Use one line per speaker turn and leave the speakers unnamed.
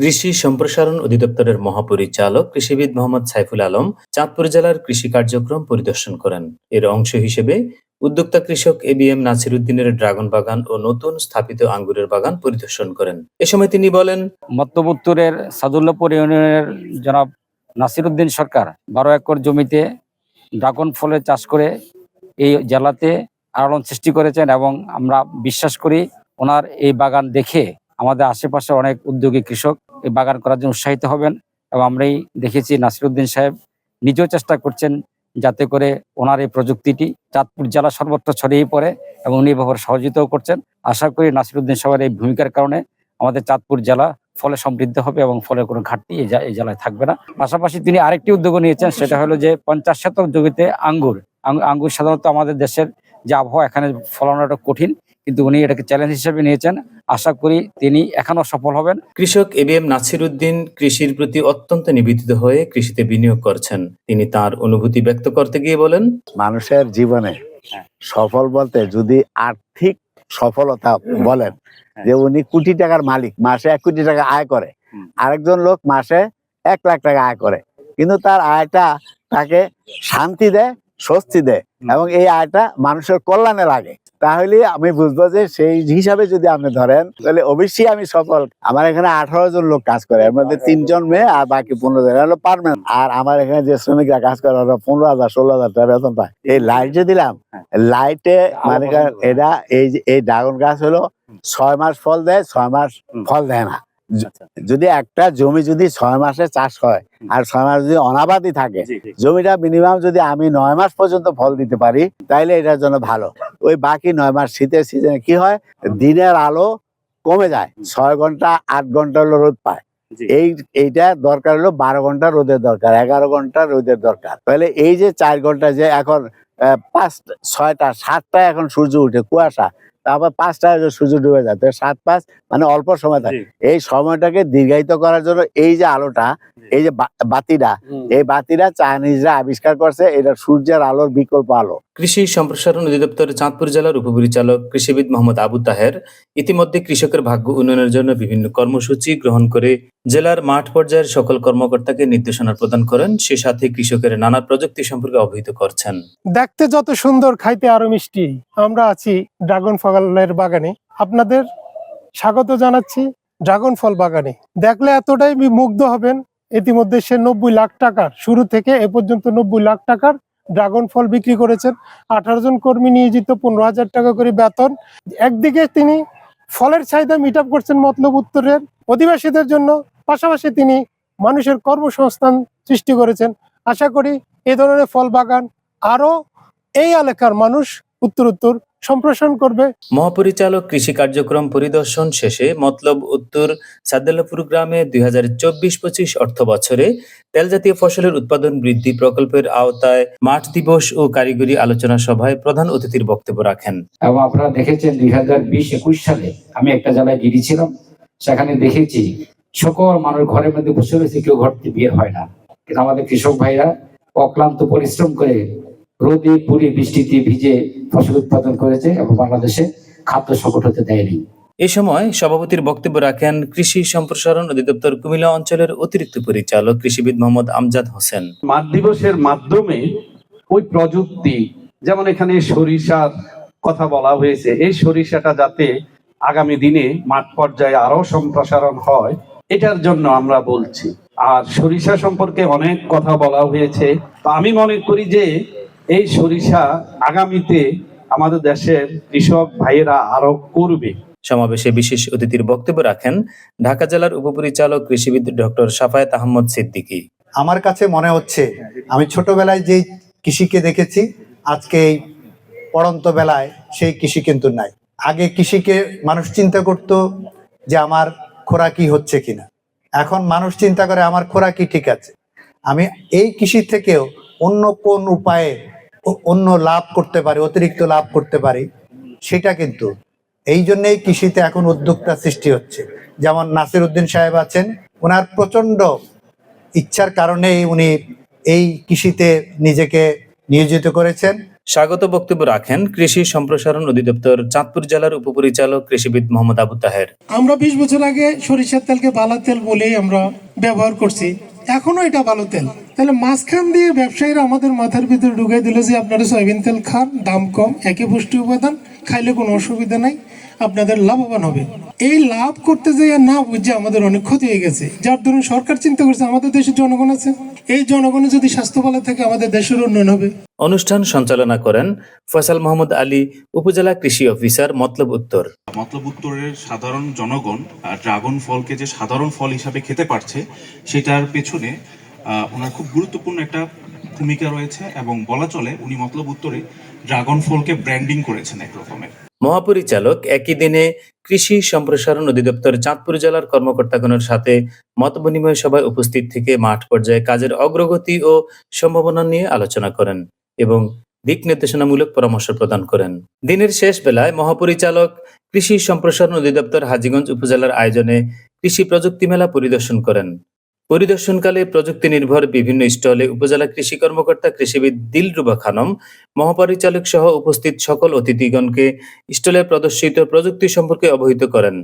কৃষি সম্প্রসারণ অধিদপ্তরের মহাপরিচালক কৃষিবিদ মোহাম্মদ সাইফুল আলম চাঁদপুর জেলার কৃষি কার্যক্রম পরিদর্শন করেন। এর অংশ হিসেবে উদ্যোক্তা কৃষক এ বি এম নাসির উদ্দিনের ড্রাগন বাগান ও নতুন স্থাপিত আঙ্গুরের বাগান পরিদর্শন করেন। এ সময় তিনি বলেন
মধ্যবুত্তরের সাদুল্লাপুর ইউনিয়নের জনাব নাসিরুদ্দিন সরকার বারো একর জমিতে ড্রাগন ফলের চাষ করে এই জেলাতে আলোড়ন সৃষ্টি করেছেন এবং আমরা বিশ্বাস করি ওনার এই বাগান দেখে আমাদের আশেপাশে অনেক উদ্যোগী কৃষক এই বাগান করার জন্য উৎসাহিত হবেন এবং আমরাই দেখেছি নাসিরুদ্দিন সাহেব নিজেও চেষ্টা করছেন যাতে করে ওনার এই প্রযুক্তিটি চাঁদপুর জেলা সর্বত্র ছড়িয়ে পড়ে এবং উনি ব্যবহার সহযোগিতাও করছেন। আশা করি নাসিরুদ্দিন সাহেবের এই ভূমিকার কারণে আমাদের চাঁদপুর জেলা ফলে সমৃদ্ধ হবে এবং ফলের কোনো ঘাটতি এই জেলায় থাকবে না। পাশাপাশি তিনি আরেকটি উদ্যোগ নিয়েছেন, সেটা হলো যে পঞ্চাশ শতক জমিতে আঙ্গুর। আঙ্গুর সাধারণত আমাদের দেশের যে আবহাওয়া এখানে ফলানোটা কঠিন কিন্তু উনি এটাকে চ্যালেঞ্জ হিসেবে নিয়েছেন আশা করি তিনি এখনও সফল হবেন
কৃষক A B M Nasir Uddin কৃষির প্রতি অত্যন্ত নিবেদিত হয়ে কৃষিতে বিনিয়োগ করছেন তিনি তার অনুভূতি ব্যক্ত করতে গিয়ে বলেন
মানুষের জীবনে
হ্যাঁ।
সফল বলতে যদি আর্থিক সফলতা বলেন
হ্যাঁ।
যে উনি কোটি টাকার মালিক মাসে এক কোটি টাকা আয় করে আরেকজন লোক মাসে এক লাখ টাকা আয় করে কিন্তু তার আয়টা তাকে শান্তি দেয় স্বস্তি দেয়। এবং এই আয়টা মানুষের কল্যাণে লাগে তাহলে আমি বুঝব যে সেই হিসাবে যদি আপনি ধরেন তাহলে অবশ্যই আমি সফল। আমার এখানে আঠারো জন লোক কাজ করে এর মধ্যে তিনজন মেয়ে আর বাকি পনেরো জন হলো পারমানেন্ট আর আমার এখানে যে শ্রমিকরা কাজ করে ওরা পনেরো হাজার ষোলো হাজার টাকা বেতন পায়। এই লাইট যে দিলাম
হ্যাঁ।
লাইটে মানে
বন্ধ করে।
এটা এই যে এই ড্রাগন গাছ হলো ছয় মাস ফল দেয় ছয় মাস ফল দেয় না। যদি একটা জমি যদি ছয় মাসে চাষ হয় আর ছয় মাস যদি অনাবাদি থাকে জমিটা মিনিমাম যদি আমি নয় মাস পর্যন্ত ফল দিতে পারি তাইলে এটার জন্য ভালো। ওই বাকি নয় মাস শীতের সিজনে কি হয়? দিনের আলো কমে যায়। ছয় ঘণ্টা আট ঘণ্টা হলো রোদ পায়। এই এইটা দরকার হলো বারো ঘণ্টা রোদের দরকার এগারো ঘণ্টা রোদের দরকার। তাহলে এই যে চার ঘণ্টা যে এখন পাঁচ ছয়টা সাতটা এখন সূর্য উঠে কুয়াশা তারপর পাঁচটা সূর্য ডুবে যায়। তো সাত পাঁচ মানে অল্প সময় থাকে। এই সময়টাকে দীর্ঘায়িত করার জন্য এই যে আলোটা এই যে বাতিটা এই বাতিটা চাইনিজরা আবিষ্কার করছে। এটা সূর্যের আলোর বিকল্প আলো।
কৃষি সম্প্রসারণ অধিদপ্তরের চাঁদপুর জেলার উপপরিচালক কৃষিবিদ মোহাম্মদ আবু তাহের ইতিমধ্যে কৃষকের ভাগ্য উন্নয়নের জন্য বিভিন্ন কর্মসূচি গ্রহণ করে জেলার মাঠ পর্যায়ের সকল কর্মকর্তাকে নির্দেশনা প্রদান করেন। সে সাথে কৃষকের নানা প্রযুক্তি সম্পর্কে অবহিত করছেন।
দেখতে যত সুন্দর, খাইতে আরও মিষ্টি। আমরা আছি ড্রাগন ফলের বাগানে। আপনাদের স্বাগত জানাচ্ছি ড্রাগন ফল বাগানে। দেখলে এতটাই মুগ্ধ হবেন। ইতিমধ্যে সে নব্বই লাখ টাকার, শুরু থেকে এ পর্যন্ত নব্বই লাখ টাকার ড্রাগন ফল বিক্রি করেছেন। আঠারো জন কর্মী নিয়োজিত, পনেরো হাজার টাকা করে বেতন। একদিকে তিনি ফলের চাহিদা মিট আপ করছেন মতলব উত্তরের। অধিবাসীদের জন্য পাশাপাশি তিনি মানুষের কর্মসংস্থান সৃষ্টি করেছেন। আশা করি এ ধরনের ফল বাগান আরও এই এলাকার মানুষ উত্তর উত্তর সম্প্রসারণ করবে।
মহাপরিচালক কৃষি কার্যক্রম পরিদর্শন শেষে মতলব উত্তর সাদ্দাল্লাপুর গ্রামে দুই হাজার চব্বিশ পঁচিশ অর্থ বছরে তেলজাতীয় ফসলের উৎপাদন বৃদ্ধি প্রকল্পের আওতায় মাঠ দিবস ও কারিগরি আলোচনা সভায় প্রধান অতিথির বক্তব্য রাখেন।
এবং আপনারা দেখেছেন দুই হাজার বিশ একুশ সালে আমি একটা জেলায় গিয়েছিলাম সেখানে দেখেছি সকল মানুষ ঘরের মধ্যে বসে রয়েছে কেউ ঘর থেকে বের হয় না। কিন্তু আমাদের কৃষক ভাইরা অক্লান্ত পরিশ্রম করে রোদে পুড়ে বৃষ্টিতে ভিজে ফসল উৎপাদন করেছে এবং বাংলাদেশে খাদ্য সংকট হতে দেয়নি।
এ সময় সভাপতির বক্তব্য রাখেন কৃষি সম্প্রসারণ অধিদপ্তর কুমিল্লা অঞ্চলের অতিরিক্ত পরিচালক কৃষিবিদ মোহাম্মদ আমজাদ হোসেন।
মাঠ দিবসের মাধ্যমে ওই প্রযুক্তি যেমন এখানে সরিষার কথা বলা হয়েছে এই সরিষাটা যাতে আগামী দিনে মাঠ পর্যায়ে আরও সম্প্রসারণ হয় এটার জন্য আমরা বলছি। আর সরিষা সম্পর্কে অনেক কথা বলা হয়েছে। তো আমি মনে করি যে এই সরিষা আগামীতে আমাদের দেশের কৃষক ভাইয়েরা আরও করবে।
সমাবেশে বিশেষ অতিথির বক্তব্য রাখেন ঢাকা জেলার উপপরিচালক কৃষিবিদ ডক্টর সাফায়েত আহমদ সিদ্দিকী।
আমার কাছে মনে হচ্ছে আমি ছোটবেলায় যেই কৃষিকে দেখেছি আজকে এই পড়ন্ত বেলায় সেই কৃষি কিন্তু নাই। আগে কৃষিকে মানুষ চিন্তা করত যে আমার খোরাকি হচ্ছে কিনা? এখন মানুষ চিন্তা করে আমার খোরাকি ঠিক আছে। আমি এই কৃষি থেকেও অন্য কোন উপায়ে অন্য লাভ করতে পারি, অতিরিক্ত লাভ করতে পারি, সেটা কিন্তু এই জন্যেই কৃষিতে এখন উদ্যোক্তা সৃষ্টি হচ্ছে। যেমন নাসির উদ্দিন সাহেব আছেন ওনার প্রচণ্ড ইচ্ছার কারণেই উনি এই কৃষিতে নিজেকে নিয়োজিত করেছেন।
স্বাগত বক্তব্য রাখেন কৃষি সম্প্রসারণ অধিদপ্তর চাঁদপুর জেলার উপপরিচালক কৃষিবিদ মোহাম্মদ আবু তাহের।
আমরা বিশ বছর আগে সরিষার তেলকে ভালো তেল বলেই আমরা ব্যবহার করছি। এখনও এটা ভালো তেল। তাহলে মাঝখান দিয়ে ব্যবসায়ীরা আমাদের মাথার ভিতরে ঢুকাই দিল যে আপনারা সয়াবিন তেল খান, দাম কম, একই পুষ্টি উপাদান, খাইলে কোনো অসুবিধা নাই। আপনাদের লাভবান হবে। এই লাভ করতে যেয়ে না বুঝে আমাদের অনেক ক্ষতি হয়ে গেছে। যার ধরুন সরকার চিন্তা করছে আমাদের দেশের জনগণ আছে। এই জনগণের যদি স্বাস্থ্য ভালো থাকে আমাদের দেশের উন্নয়ন হবে।
অনুষ্ঠান সঞ্চালনা করেন ফয়সাল মোহাম্মদ আলী উপজেলা কৃষি অফিসার মতলব উত্তর।
মতলব উত্তরের সাধারণ জনগণ ড্রাগন ফলকে যে সাধারণ ফল হিসাবে খেতে পারছে সেটার পেছনে ওনার খুব গুরুত্বপূর্ণ একটা ভূমিকা রয়েছে এবং বলা চলে উনি মতলব উত্তরে ড্রাগন ফলকে ব্র্যান্ডিং করেছেন এক রকমের।
মহাপরিচালক একই দিনে কৃষি সম্প্রসারণ অধিদপ্তর চাঁদপুর জেলার কর্মকর্তাগণের সাথে মত বিনিময় সভায় উপস্থিত থেকে মাঠ পর্যায়ে কাজের অগ্রগতি ও সম্ভাবনা নিয়ে আলোচনা করেন এবং দিক নির্দেশনামূলক পরামর্শ প্রদান করেন। দিনের শেষ বেলায় মহাপরিচালক কৃষি সম্প্রসারণ অধিদপ্তর হাজীগঞ্জ উপজেলার আয়োজনে কৃষি প্রযুক্তি মেলা পরিদর্শন করেন। পরিদর্শনকালে প্রযুক্তি নির্ভর বিভিন্ন স্টলে উপজেলা কৃষি কর্মকর্তা কৃষিবিদ দিলরুবা খানম, মহাপরিচালক সহ উপস্থিত সকল অতিথিগণকে স্টলে প্রদর্শিত প্রযুক্তি সম্পর্কে অবহিত করেন।